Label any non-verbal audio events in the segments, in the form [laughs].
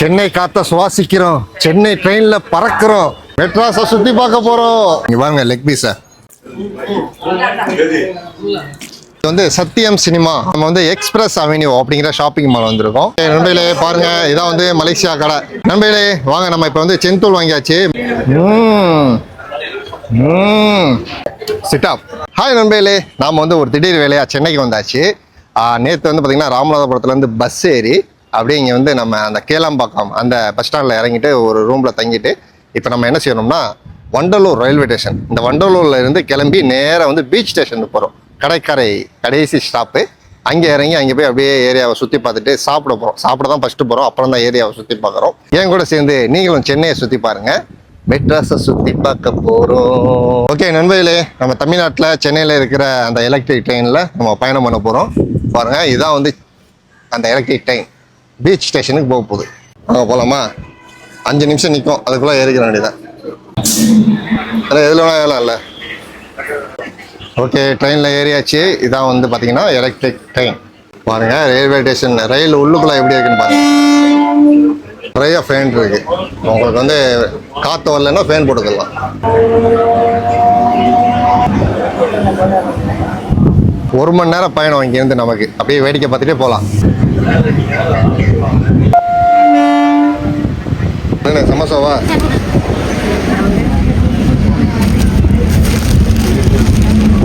சென்னை காத்த சுவாசிக்கிறோம். சென்னை ட்ரெயின்ல பறக்கிறோம். மெட்ராஸை சுத்தி பார்க்க போறோம். இங்க பாருங்க லெக் பீஸ இது வந்து சத்தியம் சினிமா. நம்ம வந்து எக்ஸ்பிரஸ் அவென்யூ அப்படிங்கிற ஷாப்பிங் மால் வந்திருக்கோம். நண்பையிலே பாருங்க. இதான் வந்து மலேசியா கடை. நண்பையிலே வாங்க நம்ம இப்போ வந்து செந்தூள் வாங்கியாச்சு. சிட்டாப் ஹாய் நண்பையிலே நாம் வந்து ஒரு திடீர் வேலையாக சென்னைக்கு வந்தாச்சு. நேற்று வந்து பார்த்தீங்கன்னா ராமநாதபுரத்துலேருந்து பஸ் ஏறி அப்படியே இங்கே வந்து நம்ம அந்த கேளம்பாக்கம் அந்த பஸ் ஸ்டாண்டில் இறங்கிட்டு ஒரு ரூமில் தங்கிட்டு இப்போ நம்ம என்ன செய்யணும்னா வண்டலூர் ரயில்வே ஸ்டேஷன் இந்த வண்டலூரில் இருந்து கிளம்பி நேராக வந்து பீச் ஸ்டேஷனுக்கு போகிறோம் கடற்கரை கடைசி ஸ்டாப்பு அங்கே இறங்கி அங்கே போய் அப்படியே ஏரியாவை சுற்றி பார்த்துட்டு சாப்பிட போகிறோம் சாப்பிட தான் ஃபஸ்ட்டு போகிறோம் அப்புறம் தான் ஏரியாவை சுற்றி பார்க்குறோம். என் கூட சேர்ந்து நீங்களும் சென்னையை சுற்றி பாருங்கள் மெட்ராஸை சுற்றி பார்க்க போகிறோம் ஓகே நண்பர்களே நம்ம தமிழ்நாட்டில் சென்னையில் இருக்கிற அந்த எலக்ட்ரிக் ட்ரெயினில் நம்ம பயணம் பண்ண போகிறோம் பாருங்கள் இதுதான் வந்து அந்த எலக்ட்ரிக் ட்ரெயின் பீச் ஸ்டேஷனுக்கு போக போகுது. அங்கே போகலாமா அஞ்சு நிமிஷம் நிற்கும் அதுக்குள்ளே ஏறிக்கிற வேண்டியதான் அதில் எதில் வேணால் ஏறலாம் இல்லை? ஓகே ட்ரெயினில் ஏறியாச்சு. இதான் வந்து பார்த்தீங்கன்னா எலக்ட்ரிக் ட்ரெயின் பாருங்கள் ரயில்வே ஸ்டேஷன் ரயில் உள்ளுக்குள்ளே எப்படி இருக்குன்னு பாருங்க. நிறைய ஃபேன் இருக்குது உங்களுக்கு வந்து காற்று வரலன்னா ஃபேன் போட்டுக்கலாம். ஒரு மணி நேரம் பயணம் இங்கேருந்து நமக்கு. அப்படியே வேடிக்கை பார்த்துட்டே போகலாம். என்ன சமோசாவா?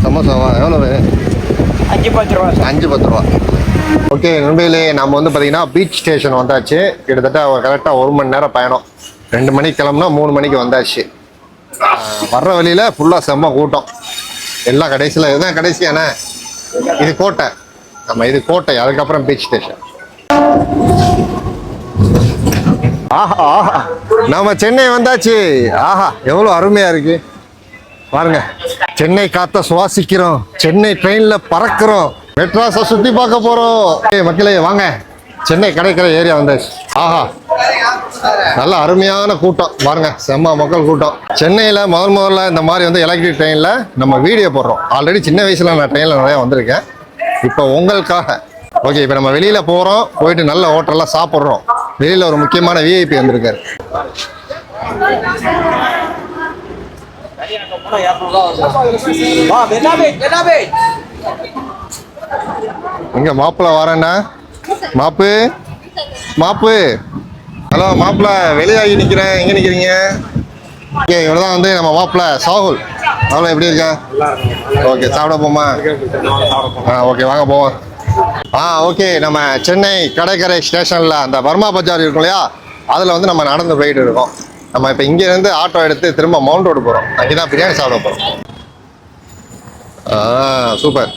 சமோசாவா? எவ்வளவு அஞ்சு பத்து ரூபா அஞ்சு பத்து ரூபா. ஓகே நண்பர்களே நம்ம வந்து பார்த்தீங்கன்னா பீச் ஸ்டேஷன் வந்தாச்சு. கிட்டத்தட்ட கரெக்டாக ஒரு மணி நேரம் பயணம். ரெண்டு மணிக்கு கிளம்புனா மூணு மணிக்கு வந்தாச்சு. வர்ற வழியில் ஃபுல்லாக செம்ம கூட்டம். எல்லாம் கடைசியில் இதுதான் கடைசியானே இது கோட்டை. நம்ம இது கோட்டை அதுக்கப்புறம் பீச் ஸ்டேஷன் ஆஹா ஆஹா. நம்ம சென்னை வந்தாச்சு. ஆஹா எவ்வளோ அருமையா இருக்கு. பாருங்க சென்னை காத்த சுவாசிக்கிறோம். சென்னை ட்ரெயின்ல பறக்கிறோம். மெட்ராஸை சுத்தி பார்க்க போறோம். மக்களே வாங்க. சென்னை கடைக்கரை ஏரியா வந்தாச்சு. ஆஹா. நல்ல அருமையான கூட்டம். பாருங்க செம்ம மக்கள் கூட்டம். சென்னையில் முதல் முதல்ல இந்த மாதிரி வந்து எலக்ட்ரிக் ட்ரெயினில் நம்ம வீடியோ போடுறோம். ஆல்ரெடி சின்ன வயசில் நான் ட்ரெயினில் நிறையா வந்திருக்கேன். இப்போ உங்களுக்காக ஓகே இப்போ நம்ம வெளியில் போகிறோம் போயிட்டு நல்ல ஹோட்டலில் சாப்பிட்றோம். வெளியில் ஒரு முக்கியமான விஐபி வந்திருக்காரு. இங்க மாப்பிள்ள வரேண்ணா? மாப்பு? மாப்பு? ஹலோ மாப்பிள்ள வெளியாகி நிக்கிறேன். எங்க நிக்கிறீங்க? ஓகே இவர் தான் வந்து நம்ம மாப்பிள்ள சாகுல். அவ்வளோ எப்படி இருக்கா? ஓகே சாப்பிட போமா? ஆ ஓகே வாங்க போவோம். ஆ ஓகே நம்ம சென்னை கடற்கரை ஸ்டேஷனில் அந்த பர்மா பஜார் இருக்கும் இல்லையா? அதில் வந்து நம்ம நடந்து போயிட்டு இருக்கோம். நம்ம இப்போ இங்கேருந்து ஆட்டோ எடுத்து திரும்ப மவுண்ட் ரோடு போகிறோம் அங்கே தான் பிரியாணி சாப்பிட போகிறோம் ஆ சூப்பர்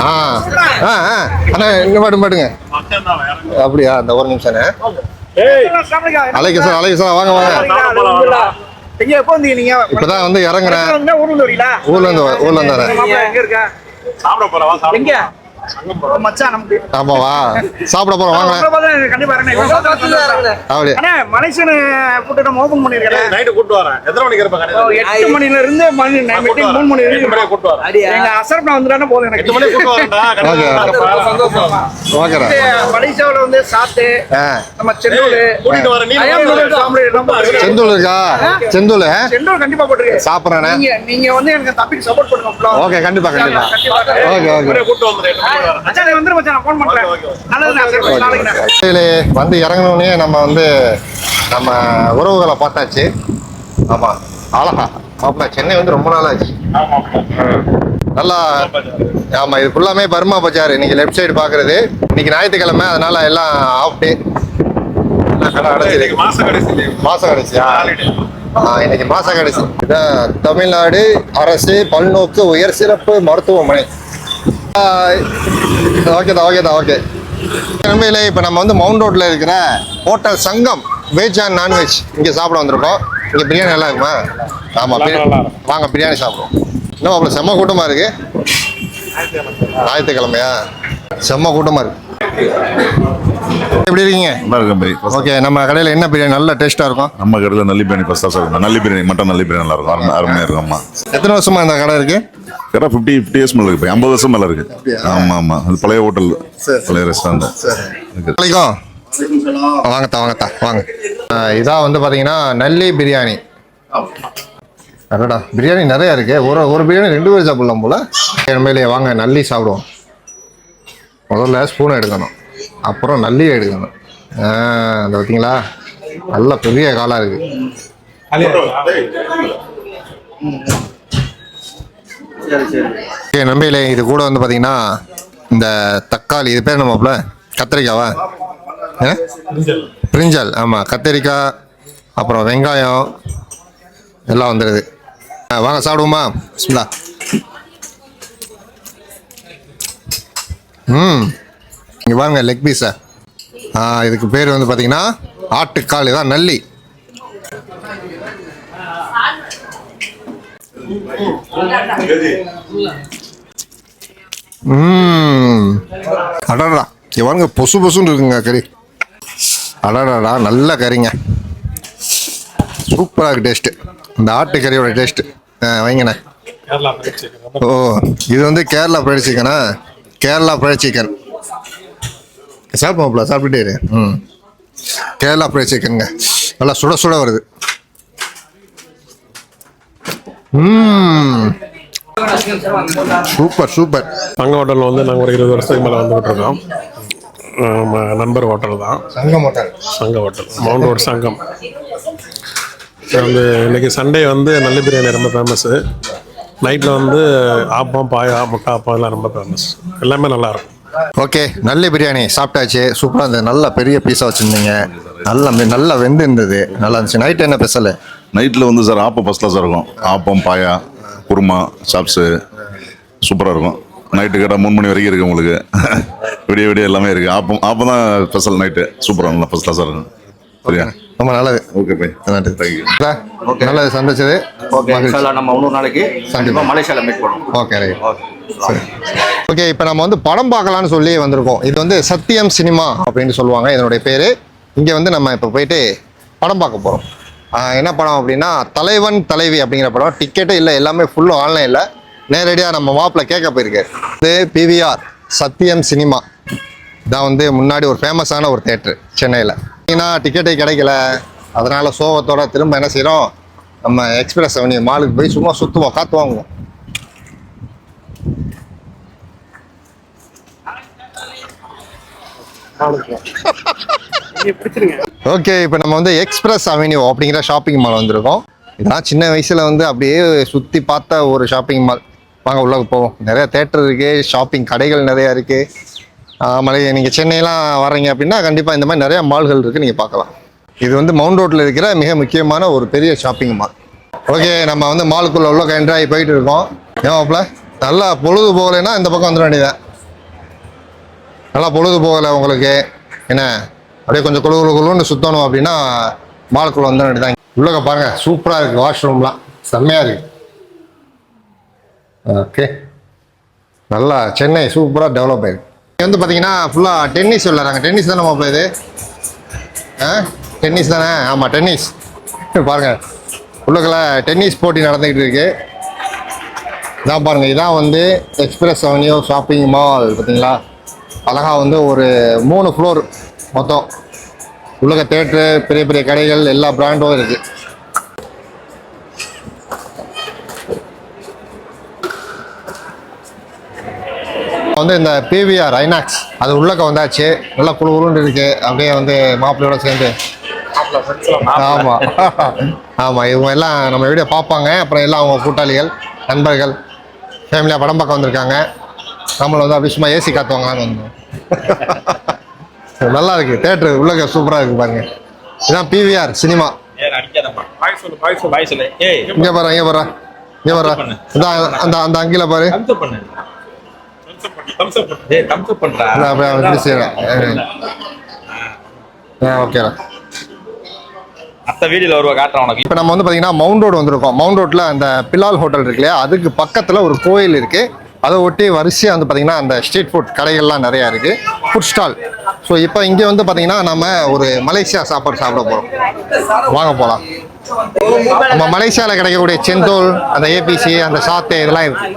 ஆ ஆ ஆ. அண்ணா இன்னும் பாட்டு பாட்டுங்க. அப்படியா? அந்த ஒரு நிமிஷம்ண்ணே அலைக்கு சார் அலைக்கு சார் வாங்க வாங்க. இப்பதான் வந்து இறங்குறேன். ஊர்ல இருந்து ஊர்ல இருந்து வரேன். சாப்பிட போறவா சாப்பிட ஆமாவா? சாப்பிட போறோம் வாங்க. கண்டிப்பா. அப்படியா. நம்ம ஓபன் பண்ணிருக்கேன். நைட்டு கூட்டு வரேன். எத்தனை மணிக்கு இருப்ப கடையில? எட்டு மணில இருந்து மணி மீட்டிங் மூணு மணி வரைக்கும் கூட்டு வரேன். எங்க அசரப்னா வந்துட்டானே போதும் எனக்கு. எட்டு மணிக்கு கூட்டு வரேன்டா. [laughs] கடையில சந்தோஷம். ஓகேடா மலேசியாவில் வந்து சாப்பிட்டு ஆ. நம்ம செந்தூர். கூட்டிட்டு வரேன். நீ. செந்தூள் இருக்கா? செந்தூள் செந்தூர்? கண்டிப்பா போட்டுருக்கு சாப்பிட்றேண்ணே நீங்க நீங்க வந்து எனக்கு தம்பிக்கு சப்போர்ட் பண்ணுங்க. ஓகே கண்டிப்பா கண்டிப்பா. Okay okay. கூட்டு வந்து இறங்கினோடனே நம்ம வந்து நம்ம உறவுகளை பார்த்தாச்சு. ஆமா அழகா. மாப்பிள்ள சென்னை வந்து ரொம்ப நாள் ஆச்சு நல்லா ஆமா இது ஃபுல்லாமே பர்மா பஜார். இன்னைக்கு லெஃப்ட் சைடு பாக்குறது. இன்னைக்கு ஞாயிற்றுக்கிழமை அதனால எல்லாம் ஆஃப் டே மாச கடைசி. மாசம் கடைசியா இன்னைக்கு மாச கடைசி. இதான் தமிழ்நாடு அரசு பல்நோக்கு உயர் சிறப்பு மருத்துவமனை. ஓகேதா ஓகேதா ஓகே உண்மையிலே இப்போ நம்ம வந்து மவுண்ட் ரோட்ல இருக்கிற ஹோட்டல் சங்கம் வெஜ் அண்ட் நான்வெஜ் இங்கே சாப்பிட வந்திருக்கோம். இங்கே பிரியாணி நல்லா இருக்குமா? ஆமாம். வாங்க பிரியாணி சாப்பிடுவோம். இன்னும் அவ்வளோ செம்ம கூட்டமாக இருக்கு. ஞாயிற்றுக்கிழமையா? செம்ம கூட்டமாக இருக்கு. எப்படி இருக்கீங்க? நல்லா இருக்கும் ஓகே நம்ம கடையில் என்ன பிரியாணி? நல்ல டேஸ்ட்டாக இருக்கும்? நம்ம கடையில் நல்லி பிரியாணி ஃபஸ்ட் கிளாஸ் இருக்கும் நல்லி பிரியாணி மட்டன் நல்லி பிரியாணி நல்லா இருக்கும். அருமை அருமையாக இருக்கும். ஆமாம் எத்தனை வருஷமா இந்த கடை இருக்கு? கடை ஃபிஃப்டி ஃபிஃப்டி இயர்ஸ் மேலே இருக்கு ஐம்பது வருஷம் மேலே இருக்கு. ஆமாம் ஆமாம் அது பழைய ஹோட்டல் பழைய ரெஸ்டாரண்ட் வணக்கம். வாங்கத்தா வாங்கத்தா வாங்க. இதான் வந்து பார்த்தீங்கன்னா நல்லி பிரியாணி. அடடா பிரியாணி நிறைய இருக்கு. ஒரு ஒரு பிரியாணி ரெண்டு பேர் சாப்பிடலாம் போல. மேலே வாங்க நல்லி சாப்பிடுவோம். முதல்ல ஸ்பூனை எடுக்கணும். அப்புறம் நல்லி எடுக்கணும். ஆ, அந்த பார்த்தீங்களா நல்ல பெரிய காலாக இருக்கு. ஓகே நம்பியிலே இது கூட வந்து பார்த்தீங்கன்னா இந்த தக்காளி இது பேர் நம்மப்பல கத்திரிக்காவா? ஆ? பிரிஞ்சல். ஆமாம் கத்திரிக்காய் அப்புறம் வெங்காயம் எல்லாம் வந்துடுது ஆ, வாங்க சாப்பிடுவோமா? பிஸ்மில்லா ம். இங்கே பாருங்க லெக் பீஸை ஆ இதுக்கு பேர் வந்து பார்த்தீங்கன்னா ஆட்டுக்கால். இதான் நல்லி. அடடா. இங்க பாருங்க பொசு பொசுன்னு இருக்குங்க கறி. அடடா நல்ல கறிங்க. சூப்பராக இருக்கு டேஸ்ட்டு இந்த ஆட்டு கறியோட டேஸ்ட்டு வைங்கண்ணே. ஓ இது வந்து கேரளா ஃப்ரைட் சிக்கனா கேரளா ஃப்ரைட் சிக்கன் சாப்பிட்டுட்டே இரு. ம். கேரளா ஃப்ரைட் சிக்கனுங்க நல்லா சுட சுட வருது. Super super. சங்க ஹோட்டலில் வந்து நாங்கள் ஒரு இருபது வருஷத்துக்கு மேலே வந்துகிட்டு இருக்கோம். நம்ம நண்பர் ஹோட்டல் தான். சங்கம் ஹோட்டல். சங்க ஹோட்டல். மவுண்ட் ரோட் சங்கம். வந்து இன்னைக்கு சண்டே வந்து நல்ல பிரியாணி ரொம்ப ஃபேமஸ்ஸு நைட்டில் வந்து ஆப்பம் பாயா முட்டை ஆப்பம் எல்லாம் ரொம்ப ஃபேமஸ் எல்லாமே நல்லா இருக்கும். ஓகே நல்ல பிரியாணி சாப்பிட்டாச்சு. சூப்பராக இருந்தது. நல்ல பெரிய பீஸாக வச்சுருந்தீங்க. நல்ல நல்லா வெந்து இருந்தது நல்லா இருந்துச்சு. நைட் என்ன ஸ்பெஷலு நைட்டில் வந்து சார் ஆப்பம் ஃபஸ்ட் கிளாஸாக இருக்கும். ஆப்பம் பாயா குருமா சாப்ஸு சூப்பராக இருக்கும். நைட்டு கேட்டால் மூணு மணி வரைக்கும் இருக்குது உங்களுக்கு. [laughs] விடிய விடிய எல்லாமே இருக்குது ஆப்பம் ஆப்பம் தான் ஸ்பெஷல் நைட்டு சூப்பராக நல்லா ஃபஸ்ட் கிளாஸாக இருக்கும் சரியா? ரொம்ப நல்லது. ஓகே பை நன்றி தேங்க்யூ சார், நல்லது சந்திச்சது ஓகே நம்ம இன்னொரு நாளைக்கு கண்டிப்பாக மலேசியாவில் மீட் பண்ணுவோம். ஓகே ரைட் ஓகே ஓகே இப்போ நம்ம வந்து படம் பார்க்கலாம்னு சொல்லி வந்திருக்கோம். இது வந்து சத்தியம் சினிமா அப்படின்னு சொல்லுவாங்க. இதனுடைய பேர். இங்கே வந்து நம்ம இப்போ போயிட்டு படம் பார்க்க போகிறோம் என்ன படம் அப்படின்னா தலைவன் தலைவி அப்படிங்கிற படம். டிக்கெட்டு இல்லை எல்லாமே ஃபுல்லும் ஆன்லைனில் நேரடியாக நம்ம வாப்பில் கேட்க போயிருக்காரு. இது பிவிஆர் சத்தியம் சினிமா. இதான் வந்து முன்னாடி ஒரு ஃபேமஸான ஒரு தேட்ரு சென்னையில். ஏன்னா டிக்கெட்டே கிடைக்கல. அதனால் சோகத்தோட திரும்ப என்ன செய்கிறோம் நம்ம எக்ஸ்பிரஸ் அவனி மாலுக்கு போய் சும்மா சுற்றுவோம் காற்று வாங்குவோம். ஓகே இப்போ நம்ம வந்து எக்ஸ்பிரஸ் அவென்யூ அப்படிங்கிற ஷாப்பிங் மால் வந்திருக்கோம். இதெல்லாம் சின்ன வயசில் வந்து அப்படியே சுற்றி பார்த்த ஒரு ஷாப்பிங் மால் வாங்க உள்ளே போவோம். நிறைய தேட்டர் இருக்குது ஷாப்பிங் கடைகள் நிறையா இருக்குது மலை நீங்கள் சென்னையெல்லாம் வரீங்க அப்படின்னா கண்டிப்பாக இந்த மாதிரி நிறையா மால்கள் இருக்குது நீங்கள் பார்க்கலாம். இது வந்து மவுண்ட் ரோட்டில் இருக்கிற மிக முக்கியமான ஒரு பெரிய ஷாப்பிங் மால் ஓகே நம்ம வந்து மாலுக்குள்ளே உள்ள என்ட்ராகி போயிட்டு இருக்கோம். ஏமாப்ல நல்லா பொழுது போகலைன்னா இந்த பக்கம் வந்துட வேண்டியதான் நல்லா பொழுது போகலை உங்களுக்கு. என்ன? அப்படியே கொஞ்சம் குழு குழு குழுன்னு சுற்றணும் அப்படின்னா மாலுக்குள்ள வந்து வேண்டியதான் உள்ளக பாருங்க சூப்பராக இருக்குது வாஷ்ரூம்லாம் செம்மையாக இருக்கு. ஓகே நல்லா சென்னை சூப்பராக டெவலப் ஆயிருக்கு. இங்கே வந்து பார்த்தீங்கன்னா ஃபுல்லாக டென்னிஸ் விளையாடுறாங்க. டென்னிஸ் தானே மாப்பிள்ள இது? ஆ? டென்னிஸ் தானே? ஆமாம் டென்னிஸ் பாருங்க. உள்ளக்கல டென்னிஸ் போட்டி நடந்துக்கிட்டு இருக்கு. இதான் பாருங்க இதான் வந்து எக்ஸ்பிரஸ் அவென்யூ ஷாப்பிங் மால் பார்த்தீங்களா அழகா வந்து ஒரு மூணு ஃப்ளோர் மொத்தம். உலக தேட்டரு பெரிய பெரிய கடைகள் எல்லா பிராண்டும் இருக்குது வந்து இந்த பிவிஆர் ஐநாக்ஸ் அது உள்ளக்க வந்தாச்சு. நல்லா குழு குழுன்னு இருக்கு. அப்படியே வந்து மாப்பிள்ளையோட சேர்ந்து. ஆமா. [laughs] ஆமா இவங்க எல்லாம் நம்ம வீடியோ பார்ப்பாங்க. அப்புறம் எல்லாம் அவங்க கூட்டாளிகள் நண்பர்கள் ஃபேமிலியாக படம் பார்க்க வந்திருக்காங்க. நம்மளை வந்து அப்படி சும்மா ஏசி காத்துவாங்களான்னு வந்தோம். நல்லா இருக்கு தேட்டரு உள்ளக சூப்பராக இருக்கு பாருங்க. இதான் பிவிஆர் சினிமா இங்க பாரு இங்க பாரு. இங்க பாரு. அந்த அந்த அங்கில பாரு. ஓகேடா அத்த வீடியோல வருவா காட்டுறேன் உனக்கு. இப்போ நம்ம வந்து பார்த்தீங்கன்னா மவுண்ட் ரோடு வந்திருக்கோம். மவுண்ட் ரோட்டில் அந்த பிலால் ஹோட்டல் இருக்கு இல்லையா? அதுக்கு பக்கத்தில் ஒரு கோயில் இருக்கு. அதை ஒட்டி வரிசையாக வந்து பார்த்தீங்கன்னா அந்த ஸ்ட்ரீட் ஃபுட் கடைகள்லாம் நிறையா இருக்குது ஃபுட் ஸ்டால் ஸோ இப்போ இங்கே வந்து பார்த்தீங்கன்னா நம்ம ஒரு மலேசியா சாப்பாடு சாப்பிட போகிறோம் வாங்க போகலாம் நம்ம மலேசியாவில் கிடைக்கக்கூடிய செந்தூல் அந்த ஏபிசி அந்த சாத்தை இதெல்லாம் இருக்கு.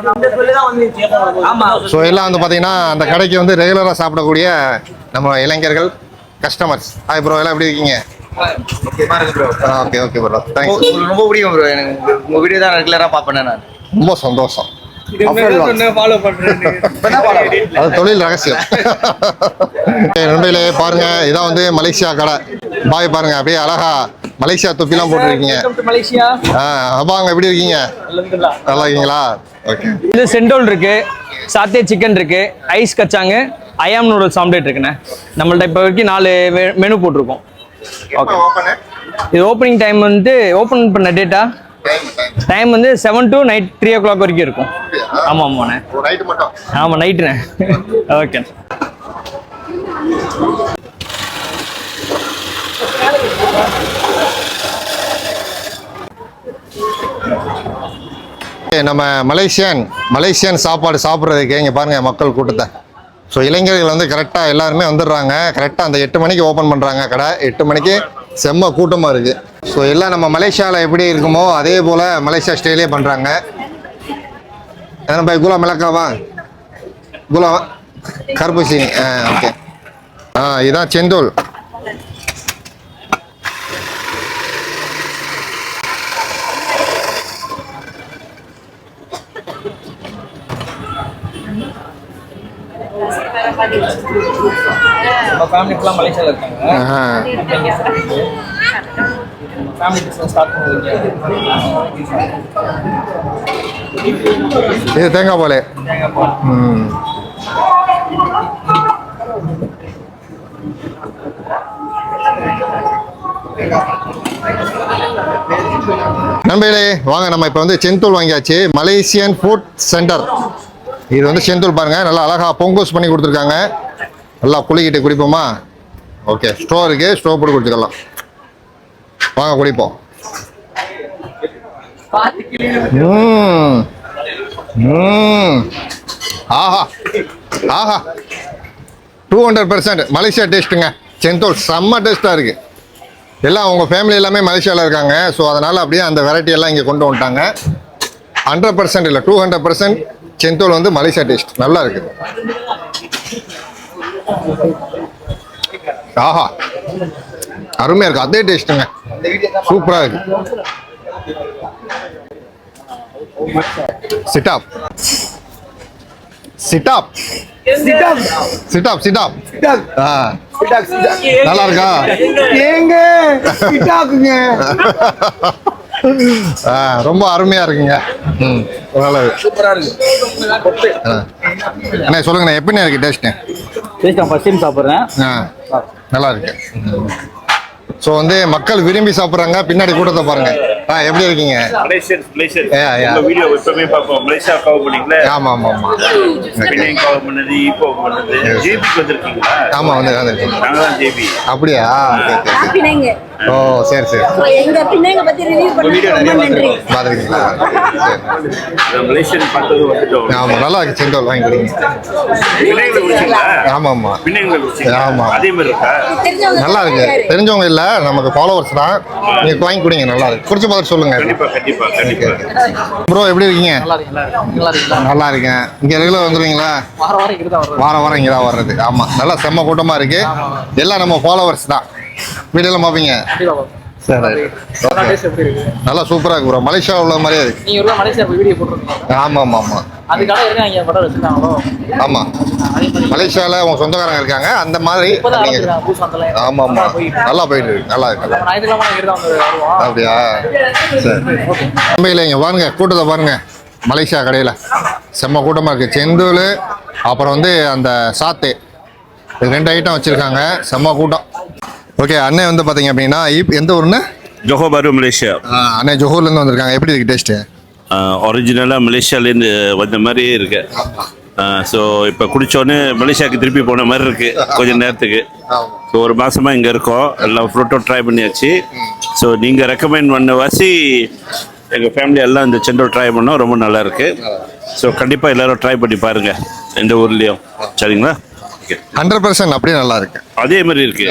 ஸோ எல்லாம் வந்து பார்த்தீங்கன்னா அந்த கடைக்கு வந்து ரெகுலராக சாப்பிடக்கூடிய நம்ம இளைஞர்கள் கஸ்டமர்ஸ் ஹாய் ப்ரோ எல்லாம் எப்படி இருக்கீங்க? ஓகே ஓகே ப்ரோ தேங்க்ஸ் ரொம்ப பிடிக்கும் ப்ரோ எனக்கு உங்க- உங்க வீடியோ தான் ரெகுலரா பாப்பேன் நான். ரொம்ப சந்தோஷம். அது தொழில் ரகசியம். நண்பர்களே பாருங்க இதான் வந்து மலேசியா கடை. பாய் பாருங்க அப்படியே அழகா மலேசியா தொப்பிலாம் போட்டுருக்கீங்க. மலேசியா. ஆ அப்பாங்க எப்படி இருக்கீங்க? நல்லா இருக்கீங்களா? ஓகே இது செண்டோல் இருக்கு சாத்தே சிக்கன் இருக்கு ஐஸ் கச்சாங்க அயாம் நூடுல்ஸ் ஆம்லேட் இருக்குண்ணே. நம்மள்ட்ட இப்போ வரைக்கும் நாலு மெனு போட்டிருக்கோம். ஓகே இது ஓப்பனிங் டைம் வந்து ஓப்பன் பண்ண டேட்டா டைம் வந்து seven to night three o'clock வரைக்கும் இருக்கும். ஆமாம் ஆமாண்ணே ஆமாம் நைட்டுண்ணே ஓகே நம்ம மலேசியன் மலேசியன் சாப்பாடு சாப்பிட்றதுக்கு இங்கே பாருங்க மக்கள் கூட்டத்தை. ஸோ இளைஞர்கள் வந்து கரெக்டாக எல்லாருமே வந்துடுறாங்க. கரெக்டாக அந்த எட்டு மணிக்கு ஓப்பன் பண்ணுறாங்க கடை. எட்டு மணிக்கு செம்ம கூட்டமாக இருக்குது ஸோ எல்லாம் நம்ம மலேசியாவில் எப்படி இருக்குமோ அதே போல் மலேசியா ஸ்டைலே பண்ணுறாங்க என்ன பாய் குலா மிளகாவா குலா கருப்புசீனி ஆ ஓகே ஆ இதான் செந்தூல் நம்ம ஃபேமிலி ஃபுல்லாக மலேசியாவில் இருக்காங்க. ஃபேமிலி பிஸ்னஸ் ஸ்டார்ட் பண்ணுவீங்க இது தேங்காய் பால். ம். நண்பர்களே வாங்க நம்ம இப்போ வந்து செந்தூள் வாங்கியாச்சு. Malaysian food centre. இது வந்து செந்தூள் பாருங்க. நல்லா அழகா பொங்கூஸ் பண்ணி கொடுத்துருக்காங்க. நல்லா குளிக்கிட்டு குடிப்போமா? ஓகே ஸ்டோ இருக்கு ஸ்டோ போட்டு குடிச்சுக்கலாம். வாங்க குடிப்போம். ம் ம் ஆஹா. ஆஹா. டூ ஹண்ட்ரட் பர்சன்ட் மலேசியா டேஸ்ட்டுங்க. செந்தோல் செம்ம டேஸ்ட்டாக இருக்குது எல்லாம் உங்கள் ஃபேமிலி எல்லாமே மலேசியாவில் இருக்காங்க. ஸோ அதனால் அப்படியே அந்த வெரைட்டி எல்லாம் இங்கே கொண்டு வந்துட்டாங்க. ஹண்ட்ரட் பர்சன்ட் இல்லை டூ ஹண்ட்ரட் பர்சன்ட் செந்தோல் வந்து மலேசியா டேஸ்ட். நல்லா இருக்குது ஆஹா. அருமையாக இருக்குது அதே டேஸ்ட்டுங்க. சூப்பராக இருக்குது சிட்டாப் சிட்டாப் சிட்டாப் சிட்டாப் ஆ. நல்லா இருக்கா? ஏங்க? ரொம்ப அருமையா இருக்குங்க. ம் நல்லது சூப்பராக இருக்கு. அண்ணே சொல்லுங்கண்ணே எப்படிண்ணே இருக்கு டேஸ்ட்டு டேஸ்ட் நான் ஃபஸ்ட் டைம் சாப்பிட்றேன். ஆ நல்லா இருக்கு. ஸோ வந்து மக்கள் விரும்பி சாப்பிட்றாங்க. பின்னாடி கூட்டத்தை பாருங்க. ஆ எப்படி இருக்கீங்க? ஆமா ஆமா ஆமா. ஆமா வந்து அப்படியா? ஓ சரி சரி. எங்க பிணைங்க பத்தி ரிவ்யூ பண்ண ரொம்ப நன்றி. பார்த்துருக்கீங்களா சரி மலேசியன் பார்த்தது வந்துட்டோம். ஆமா நல்லா இருக்கு வாங்கிக்கிறீங்க பின்னைங்களை குடிச்சீங்களா ஆமா ஆமா. பின்னைங்களை குடிச்சீங்களா ஆமா. அதே மாதிரி இருக்கா? தெரிஞ்சவங்க நல்லா இருக்கு. தெரிஞ்சவங்க இல்ல நமக்கு ஃபாலோவர்ஸ் தான். நீங்க வாங்கி குடிங்க நல்லா இருக்கு. குடிச்சு பார்த்து சொல்லுங்க. கண்டிப்பா கண்டிப்பா கண்டிப்பா. ப்ரோ எப்படி இருக்கீங்க? நல்லா இருக்குங்களா? நல்லா இருக்குங்களா? நல்லா இருக்கேன். இங்க ரெகுலர் வந்துருவீங்களா? வாரம் வாரம் இங்கே தான் வர்றது. வாரம் வாரம் இங்கே தான் வர்றது. ஆமா நல்லா செம்ம கூட்டமா இருக்கு. எல்லாம் நம்ம ஃபாலோவர்ஸ் தான். வீடியோலாம் பார்ப்பீங்க? சரி நல்லா எப்படி இருக்கு? நல்லா சூப்பரா இருக்கு ப்ரோ மலேசியா உள்ள மாதிரியே இருக்கு. நீங்கள் ஒரு மலேசியா வீடியோ போட்டுருக்கீங்க ஆமா ஆமா ஆமா அதுக்காக இருக்க இங்கே படம் வச்சுருக்காங்களோ? ஆமா. அதே மாதிரி மலேசியால உங்க சொந்தக்காரங்க இருக்காங்க. அந்த மாதிரி இப்போதான் நீங்க ஆரம்பிக்கிறாங்க பூஸ் வந்தல ஆமா ஆமா நல்லா போயிட்டு இருக்கு. நல்லா இருக்கு. அப்படியா? சரி. தம்பியில் இங்கே பாருங்க கூட்டத்தை பாருங்க. மலேசியா கடையில். செம்ம கூட்டமாக இருக்குது செந்தூள் அப்புறம் வந்து அந்த சாத்து. ரெண்டு ஐட்டம் வச்சுருக்காங்க. செம்ம கூட்டம். ஓகே அண்ணன் வந்து பார்த்தீங்க அப்படின்னா எந்த ஊருன்னு ஜோஹோ பாரு மலேசியா அண்ணன் ஜொஹூர்லேருந்து வந்திருக்காங்க. எப்படி இருக்கு டேஸ்ட்டு ஒரிஜினலாக மலேசியாலேருந்து வந்த மாதிரியே இருக்கு. ஸோ இப்போ குடிச்சோன்னே மலேசியாவுக்கு திருப்பி போன மாதிரி இருக்கு. கொஞ்ச நேரத்துக்கு. ஸோ ஒரு மாசமா இங்கே இருக்கோம். எல்லாம் ஃப்ரூட்டோ ட்ரை பண்ணியாச்சு. ஸோ நீங்கள் ரெக்கமெண்ட் பண்ண வாசி எங்கள் ஃபேமிலி எல்லாம் இந்த செண்டல் ட்ரை பண்ணோம் ரொம்ப நல்லா இருக்கு. ஸோ கண்டிப்பாக எல்லாரும் ட்ரை பண்ணி பாருங்க. எந்த ஊர்லேயும். சரிங்களா? ஹண்ட்ரட் பர்சன்ட் அப்படியே நல்லா இருக்கு. அதே மாதிரி இருக்கு.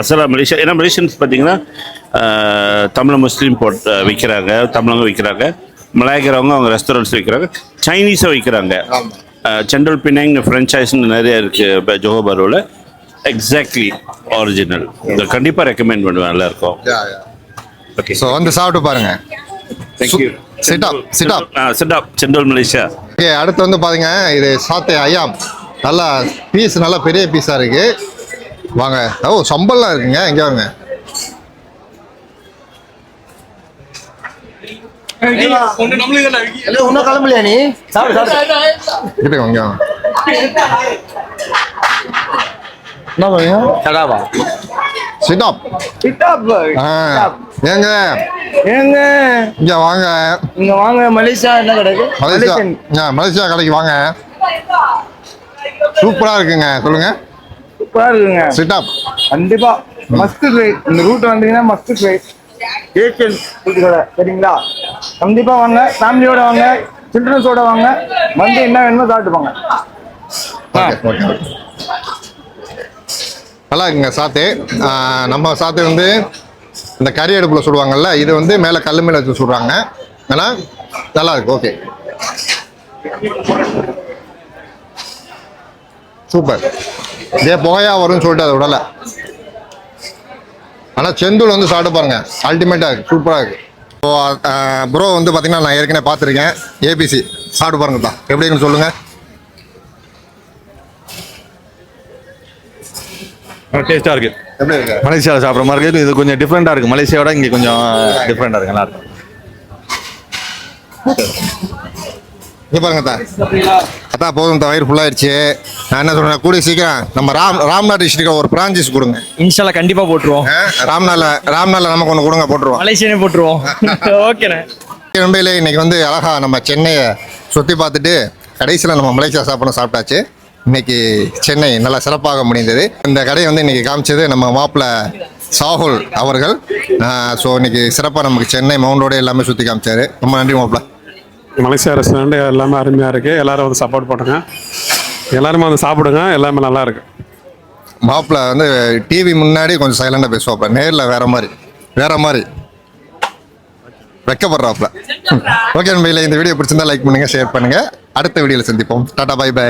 அசலா மலேசியா ஏன்னா மலேசியன்ஸ் பார்த்தீங்கன்னா தமிழ் முஸ்லீம் போட்டு விற்கிறாங்க தமிழங்க விற்கிறாங்க மலாய்க்கிறவங்க அவங்க ரெஸ்டாரண்ட்ஸ் விற்கிறாங்க சைனீஸை விற்கிறாங்க சென்ட்ரல் பினாங் ஃப்ரெஞ்சைஸ்னு நிறைய இருக்கு இப்போ ஜோஹோ பரோவில் எக்ஸாக்ட்லி ஒரிஜினல் இதை கண்டிப்பாக ரெக்கமெண்ட் பண்ணுவேன் எல்லாருக்கும். ஓகே ஸோ வந்து சாப்பிட்டு பாருங்க. Thank you Sit up, sit up. Sit up central Malaysia okay அடுத்து வந்து பாத்தீங்க இது சாத்தே ஐயாம். நல்லா பீஸ் நல்லா பெரிய பீஸா இருக்கு. வாங்க. ஓ சம்பல்லாம் இருக்குங்க. எங்க வாங்க. இன்னும் கிளம்பலையா நீ? சாப்பிடு வாங்க. என்ன பண்ணுங்க சடாவா சிட்டாப் கிட்டாப் ஏங்க? ஏங்க? இங்க வாங்க. இங்க வாங்க மலேசியா என்ன கிடைக்கு மலேசியா. மலேசியா கடைக்கு வாங்க. சூப்பரா இருக்குங்க. சொல்லுங்க. சூப்பரா இருக்குங்க. சிட்டாப் கண்டிப்பா. மஸ்ட் ட்ரை இந்த ரூட் வந்தீங்கன்னா மஸ்ட் ட்ரை ஏகேல் ஃபுட் கடை சரிங்களா? கண்டிப்பா வாங்க. ஃபேமிலியோட வாங்க. சில்ட்ரன்ஸோட வாங்க. வந்து என்ன வேணுமோ சாப்பிட்டு போங்க. ஓகே ஓகே நல்லா இருக்குங்க சாத்து. நம்ம சாத்து வந்து இந்த கறி அடுப்பில் சுடுவாங்கல்ல இது வந்து மேலே கல் மேலே வச்சு சுடுறாங்க. ஏன்னா நல்லா இருக்கு ஓகே சூப்பர் இதே புகையா வரும்னு சொல்லிட்டு அதை விடலை. ஆனால் செந்தூள் வந்து சாப்பிட்டு பாருங்க. அல்டிமேட்டாக இருக்கு. சூப்பராக இருக்கு. ஸோ ப்ரோ வந்து பார்த்தீங்கன்னா நான் ஏற்கனவே பார்த்துருக்கேன். ஏபிசி சாப்பிட்டு பாருங்க தான் எப்படி இருக்குன்னு சொல்லுங்கள் டேஸ்ட்டாக இருக்கு. எப்படி இருக்கு? மலேசியாவில் சாப்பிட்ற மாதிரி இருக்கு. இது கொஞ்சம் டிஃப்ரெண்ட்டாக இருக்கு. மலேசியாவோட இங்கே கொஞ்சம் டிஃப்ரெண்ட்டாக இருக்கு. நல்லா இருக்கு. இங்க பாருங்க தா அத்தா போதும் தா வயிறு ஃபுல்லாகிடுச்சு நான் என்ன சொல்றேன் கூடிய சீக்கிரம் நம்ம ராம் ராம்நாத் டிஸ்ட்ரிக்ட் ஒரு பிரான்ச்சஸ் கொடுங்க. இன்ஷால்லா கண்டிப்பா போட்டுருவோம். ஆ, ராம்நாத்ல ராம்நாத்ல நமக்கு ஒன்று கொடுங்க போட்டுருவோம். மலேசியனே போட்டுருவோம். ஓகேண்ணே. மும்பையிலே இன்னைக்கு வந்து அழகா நம்ம சென்னையை சுற்றி பார்த்துட்டு கடைசியில் நம்ம மலேசியா சாப்பிட சாப்பிட்டாச்சு. இன்னைக்கு சென்னை நல்லா சிறப்பாக முடிந்தது. இந்த கடையை வந்து இன்னைக்கு காமிச்சது நம்ம மாப்பிள்ளை சாகுல் அவர்கள். ஸோ இன்னைக்கு சிறப்பாக நமக்கு சென்னை மவுண்ட் ரோடு எல்லாமே சுற்றி காமிச்சாரு. ரொம்ப நன்றி மாப்பிள்ளை. மலேசியா ரெஸ்டாரண்ட் எல்லாமே அருமையாக இருக்குது எல்லாரும் வந்து சப்போர்ட் பண்ணுங்க எல்லாருமே வந்து சாப்பிடுங்க. எல்லாமே நல்லா இருக்கு. மாப்பிள்ள வந்து டிவி முன்னாடி கொஞ்சம் சைலண்டாக பேசுவாப்ல. நேரில் வேற மாதிரி. வேற மாதிரி. வெக்கப்படுறாப்ல. ஓகே நண்பர்களே இந்த வீடியோ பிடிச்சிருந்தா லைக் பண்ணுங்க ஷேர் பண்ணுங்க. அடுத்த வீடியோவில் சந்திப்போம். Tata bye by